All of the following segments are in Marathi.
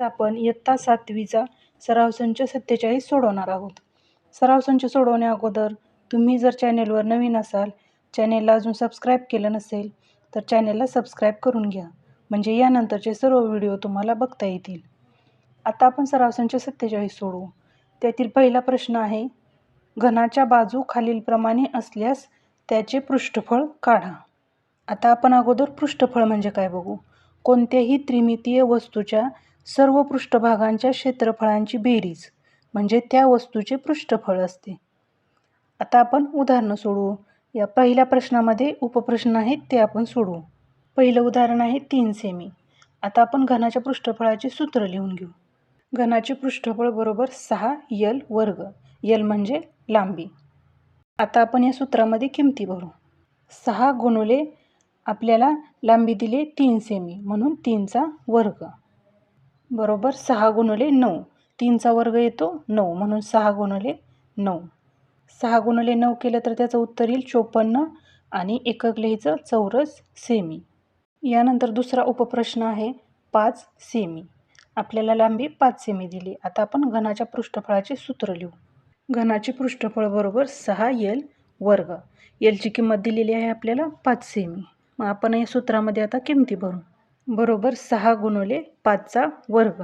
आपण इयत्ता सातवीचा सराव संच सत्तेचाळीस सोडवणार आहोत. सराव संच सोडवण्या अगोदर तुम्ही जर चॅनेलवर नवीन असाल चॅनेलला अजून सबस्क्राईब केलं नसेल तर चॅनेलला सबस्क्राईब करून घ्या. म्हणजे यानंतरचे सर्व व्हिडिओ तुम्हाला बघता येतील. आता आपण सराव संच सत्तेचाळीस सोडवू. त्यातील पहिला प्रश्न आहे घनाच्या बाजू खालीलप्रमाणे असल्यास त्याचे पृष्ठफळ काढा. आता आपण अगोदर पृष्ठफळ म्हणजे काय बघू? कोणत्याही त्रिमितीय वस्तूच्या सर्व पृष्ठभागांच्या क्षेत्रफळांची बेरीज म्हणजे त्या वस्तूचे पृष्ठफळ असते. आता आपण उदाहरणं सोडवू. या पहिल्या प्रश्नामध्ये उपप्रश्न आहेत ते आपण सोडवू. पहिलं उदाहरण आहे तीन सेमी. आता आपण घनाच्या पृष्ठफळाचे सूत्र लिहून घेऊ. घनाचे पृष्ठफळ बरोबर सहा यल वर्ग. यल म्हणजे लांबी. आता आपण या सूत्रामध्ये किमती भरू. सहा गुणुले आपल्याला लांबी दिली तीन सेमी म्हणून तीनचा वर्ग. बरोबर सहा गुणले नऊ. तीनचा वर्ग येतो नऊ म्हणून सहा गुणले नऊ. सहा गुणले नऊ केलं तर त्याचं उत्तर येईल चोपन्न आणि एकक लिहायचं चौरस सेमी. यानंतर दुसरा उपप्रश्न आहे पाच सेमी. आपल्याला लांबी पाच सेमी दिली. आता आपण घनाच्या पृष्ठफळाचे सूत्र लिहू. घनाचे पृष्ठफळ बरोबर सहा यल वर्ग. एलची किंमत दिलेली आहे आपल्याला पाच सेमी. मग आपण या सूत्रामध्ये आता किमती भरू. बरोबर सहा गुणुले पाचचा वर्ग.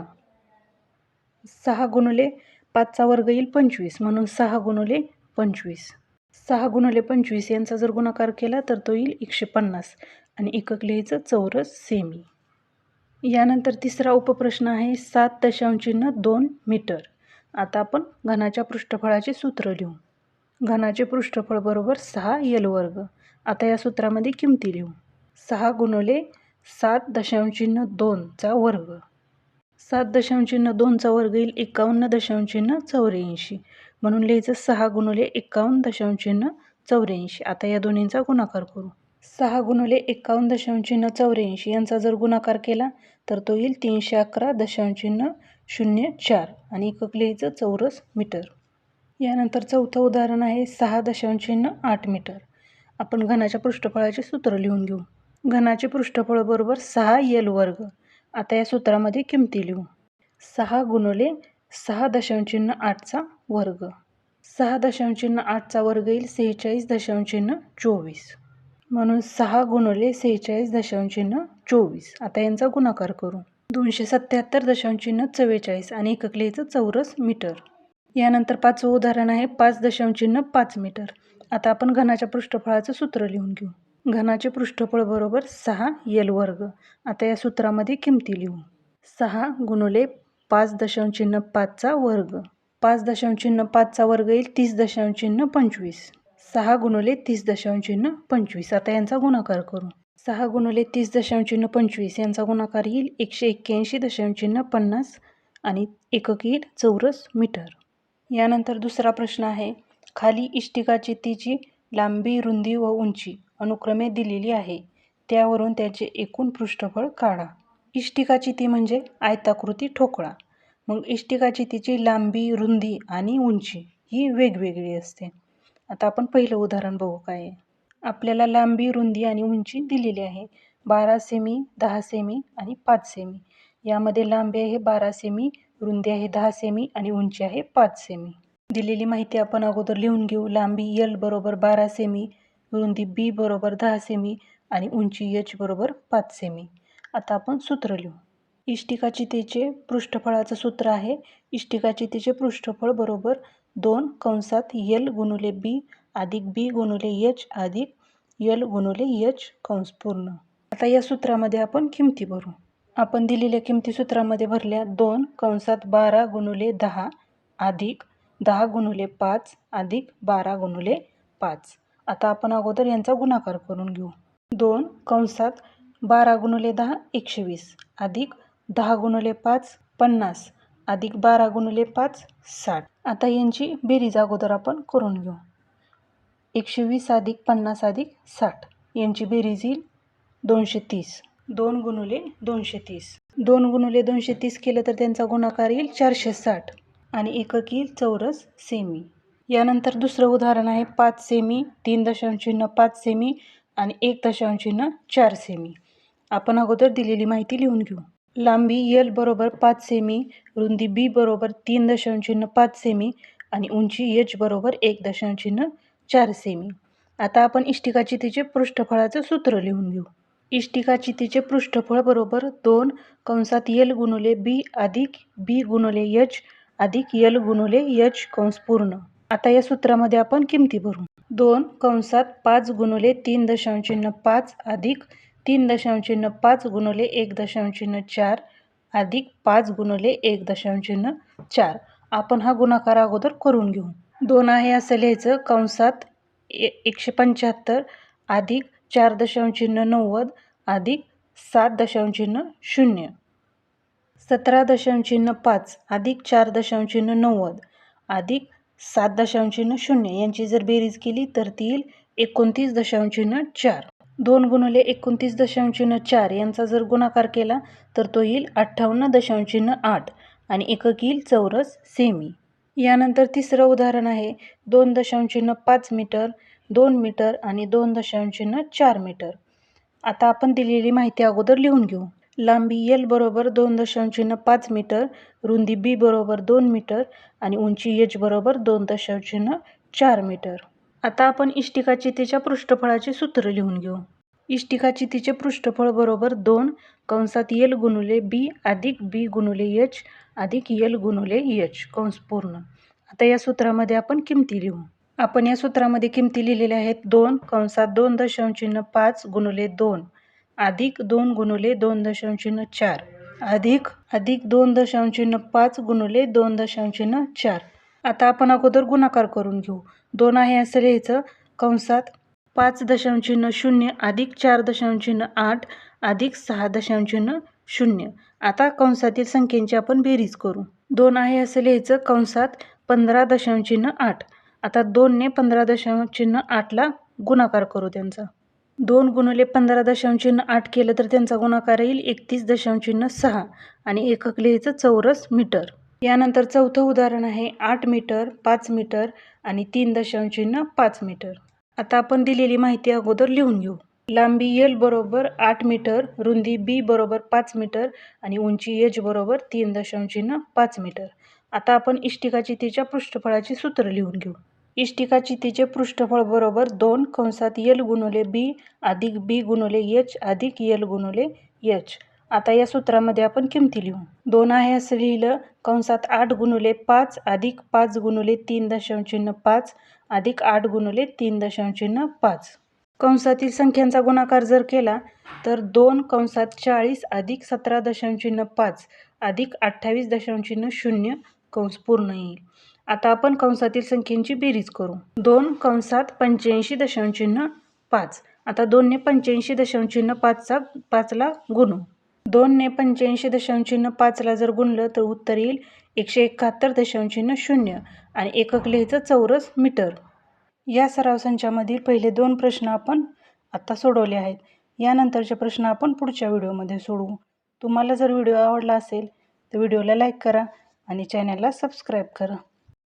सहा गुणुले पाचचा वर्ग येईल पंचवीस म्हणून सहा गुणुले पंचवीस. सहा गुणुले पंचवीस यांचा जर गुणाकार केला तर तो येईल एकशे पन्नास. आणि एकक लिहायचं चौरस सेमी. यानंतर तिसरा उपप्रश्न आहे सात दशांशचिन्ह दोन मीटर. आता आपण घनाच्या पृष्ठफळाचे सूत्र लिहू. घनाचे पृष्ठफळ बरोबर सहा यल वर्ग. आता या सूत्रामध्ये किमती लिहू. सहा गुणुले सात दशांशचिन्ह दोनचा वर्ग. सात दशांशचिन्ह दोनचा वर्ग येईल एकावन्न दशांशचिन्ह चौऱ्याऐंशी. म्हणून लिहायचं सहा गुणुले एकावन्न दशांशचिन्ह चौऱ्याऐंशी. आता या दोन्हींचा गुणाकार करू. सहा गुणुले एकावन्न दशांशचिन्ह चौऱ्याऐंशी यांचा जर गुणाकार केला तर तो येईल तीनशे अकरा दशांशचिन्ह शून्य चार आणि एकक लिहायचं चौरस मीटर. यानंतर चौथं उदाहरण आहे सहा दशांशचिन्ह आठ मीटर. आपण घनाच्या पृष्ठफळाचे सूत्र लिहून घेऊ. घनाचे पृष्ठफळ बरोबर सहा यल वर्ग. आता या सूत्रामध्ये किमती लिहू. सहा गुणले सहा दशांशचिन्ह आठचा वर्ग. सहा दशांशचिन्ह आठचा वर्ग येईल सेहेचाळीस दशांशचिन्ह चोवीस. म्हणून सहा गुणले सेहेचाळीस दशांशचिन्ह चोवीस. आता यांचा गुणाकार करू. दोनशे सत्याहत्तर दशांशचिन्ह चव्वेचाळीस आणि एककलेचं चौरस मीटर. यानंतर पाचवं उदाहरण आहे पाच दशांशचिन्ह पाच मीटर. आता आपण घनाच्या पृष्ठफळाचं सूत्र लिहून घेऊ. घनाचे पृष्ठफळ बरोबर सहा यल वर्ग. आता या सूत्रामध्ये किमती लिहू. सहा गुणुले पाच दशांशचिन्ह पाचचा वर्ग. पाच दशांशचिन्ह पाचचा वर्ग येईल तीस दशांशचिन्ह पंचवीस. सहा गुणुले तीस दशांशचिन्ह पंचवीस. आता यांचा गुणाकार करू. सहा गुणुले तीस दशांशचिन्ह पंचवीस. यांचा गुणाकार येईल एकशे एक्क्याऐंशी दशांशचिन्ह पन्नास आणि एकक येईल चौरस मीटर. यानंतर दुसरा प्रश्न आहे खाली इष्टिकाची तिची लांबी रुंदी व उंची. अनुक्रमे दिलेली आहे. त्यावरून त्याचे एकूण पृष्ठफळ काढा. इष्टिकाची ती म्हणजे आयताकृती ठोकळा. मग इष्टिकाची तिची लांबी रुंदी आणि उंची ही वेगवेगळी असते. आता आपण पहिलं उदाहरण बघू काय आपल्याला लांबी रुंदी आणि उंची दिलेली आहे. बारा सेमी दहा सेमी आणि पाच सेमी. यामध्ये लांबी आहे बारा सेमी रुंदी आहे दहा सेमी आणि उंची आहे पाच सेमी. दिलेली माहिती आपण अगोदर लिहून घेऊ. लांबी यल बरोबर बारा सेमी रुंदी बी बरोबर दहा सेमी आणि उंची एच बरोबर पाच सेमी आता आपण सूत्र लिहू. इष्टिकाचितेचे पृष्ठफळाचं सूत्र आहे इष्टिकाचितेचे पृष्ठफळ बरोबर दोन कंसात यल गुणुले बी अधिक बी गुणुले एच अधिक यल गुणुले एच कंस पूर्ण. आता या सूत्रामध्ये आपण किमती भरू. आपण दिलेल्या किमती सूत्रामध्ये भरल्या दोन कंसात बारा गुणुले दहा अधिक दहा गुणुले पाच अधिक बारा गुणुले पाच. आता आपण अगोदर यांचा गुणाकार करून घेऊ. दोन कंसात बारा गुणले दहा एकशे वीस. अधिक दहा गुणले पाच पन्नास. अधिक बारा गुणले पाच साठ. आता यांची बेरीज अगोदर आपण करून घेऊ. एकशे वीस अधिक पन्नास अधिक साठ. यांची बेरीज येईल दोनशे तीस. दोन गुणुले दोनशे तीस. दोन गुणुले दोनशे तीस केलं तर त्यांचा गुणाकार येईल चारशे साठ. आणि एकक येईल चौरस सेमी. यानंतर दुसरं उदाहरण आहे पाच सेमी तीन दशांशचिन्ह पाच सेमी आणि एक दशांशचिन्ह चार सेमी. आपण अगोदर दिलेली माहिती लिहून घेऊ. लांबी यल बरोबर पाच सेमी रुंदी बी बरोबर तीन दशांश चिन्ह पाच सेमी आणि उंची एच बरोबर एक दशांश चिन्ह चार सेमी. आता आपण इष्टिकाचितीचे पृष्ठफळाचं सूत्र लिहून घेऊ. इष्टिकाचितीचे पृष्ठफळ बरोबर दोन कंसात यल गुणुले बी अधिक बी गुणुले यच अधिक यल गुणुले यच कंस पूर्ण. आता या सूत्रामध्ये आपण किमती भरू. दोन कंसात पाच गुणुले तीन दशांशचिन्ह पाच अधिक तीन दशांशचिन्ह पाच गुणुले एक दशांशचिन्ह चार अधिक पाच गुणुले एक दशांश चिन्ह चार. आपण हा गुणाकार अगोदर करून घेऊ. दोन आहे असं लिहायचं कंसात ए एकशे पंच्याहत्तर अधिक चार दशांश चिन्ह नव्वद अधिक सात दशांश चिन्ह शून्य. सतरा दशांशचिन्ह पाच अधिक चार दशांश चिन्ह नव्वद अधिक सात दशांश शून्य. यांची जर बेरीज केली तर ती येईल एकोणतीस दशांश चार. दोन गुणुले एकोणतीस दशांश चार यांचा जर गुणाकार केला तर तो येईल अठ्ठावन्न दशांश आठ आणि एकक येईल चौरस सेमी. यानंतर तिसरं उदाहरण आहे. दोन दशांश पाच मीटर दोन मीटर आणि दोन दशांश चार मीटर. आता आपण दिलेली माहिती अगोदर लिहून घेऊ. लांबी यल बरोबर दोन दशांश शून्य पाच मीटर रुंदी बी बरोबर दोन मीटर आणि उंची एच बरोबर दोन दशांश शून्य चार मीटर. आता आपण इष्टिकाचितीच्या पृष्ठफळाचे सूत्र लिहून घेऊ. इष्टिकाचितीचे पृष्ठफळ बरोबर दोन कंसात यल गुणुले बी अधिक बी गुणुले एच अधिक यल गुणुले एच कंस पूर्ण. आता या सूत्रामध्ये आपण किमती लिहू. आपण या सूत्रामध्ये किमती लिहिलेल्या आहेत दोन कंसात दोन दशांश चिन्ह पाच गुणुले दोन. अधिक दोन गुणुले दोन दशांश चार. अधिक अधिक दोन दशांश पाच गुणुले दोन दशांश चार. आता आपण अगोदर गुणाकार करून घेऊ. दोन आहे असं लिहायचं. कंसात पाच दशांश चिन्ह शून्य अधिक चार दशांश चिन्ह आठ अधिक सहा दशांश शून्य. आता कंसातील संख्येची आपण बेरीज करू. दोन आहे असं लिहायचं. कंसात पंधरा दशांश आठ. आता दोनने पंधरा दशांश चिन्ह आठला गुणाकार करू त्यांचा. दोन गुणले पंधरा दशांश आठ केलं तर त्यांचा गुणाकार येईल एकतीस दशांश सहा आणि एकक लिहायचं चौरस मीटर. यानंतर चौथं उदाहरण आहे आठ मीटर पाच मीटर आणि तीन दशांश चिन्ह पाच मीटर. आता आपण दिलेली माहिती अगोदर लिहून घेऊ. लांबी यल बरोबर आठ मीटर रुंदी बी बरोबर पाच मीटर आणि उंची एच बरोबर तीन दशांशचिन्ह पाच मीटर. आता आपण इष्टिकाची तिच्या पृष्ठफळाची सूत्र लिहून घेऊ. इष्टिकाचितीचे पृष्ठफळ बरोबर दोन कंसात यल गुणुले बी अधिक बी गुणुले एच अधिक यल गुणुले एच. आता या सूत्रामध्ये आपण किमती लिहू. दोन आहे असं लिहिलं कंसात आठ गुणुले पाच अधिक पाच गुणुले तीन दशांश चिन्ह पाच अधिक आठ गुणुले तीन दशांश चिन्ह पाच. कंसातील संख्यांचा गुणाकार जर केला तर दोन कंसात चाळीस अधिक सतरा दशांश चिन्ह पाच अधिक अठ्ठावीस दशांश चिन्ह शून्य कंस पूर्ण येईल. आता आपण कंसातील संख्येची बेरीज करू. दोन कंसात पंच्याऐंशी दशांश चिन्ह पाच. आता दोनने पंच्याऐंशी दशांश चिन्ह पाचचा पाचला गुणू. दोनने पंच्याऐंशी दशांश चिन्ह पाचला जर गुणलं तर उत्तर येईल एकशे एकाहत्तर दशांश चिन्ह शून्य आणि एकक लिहायचं चौरस मीटर. या सराव संचामधील पहिले दोन प्रश्न आपण आत्ता सोडवले आहेत. यानंतरचे प्रश्न आपण पुढच्या व्हिडिओमध्ये सोडवू. तुम्हाला जर व्हिडिओ आवडला असेल तर व्हिडिओला लाईक करा आणि चॅनलला सबस्क्राईब करा.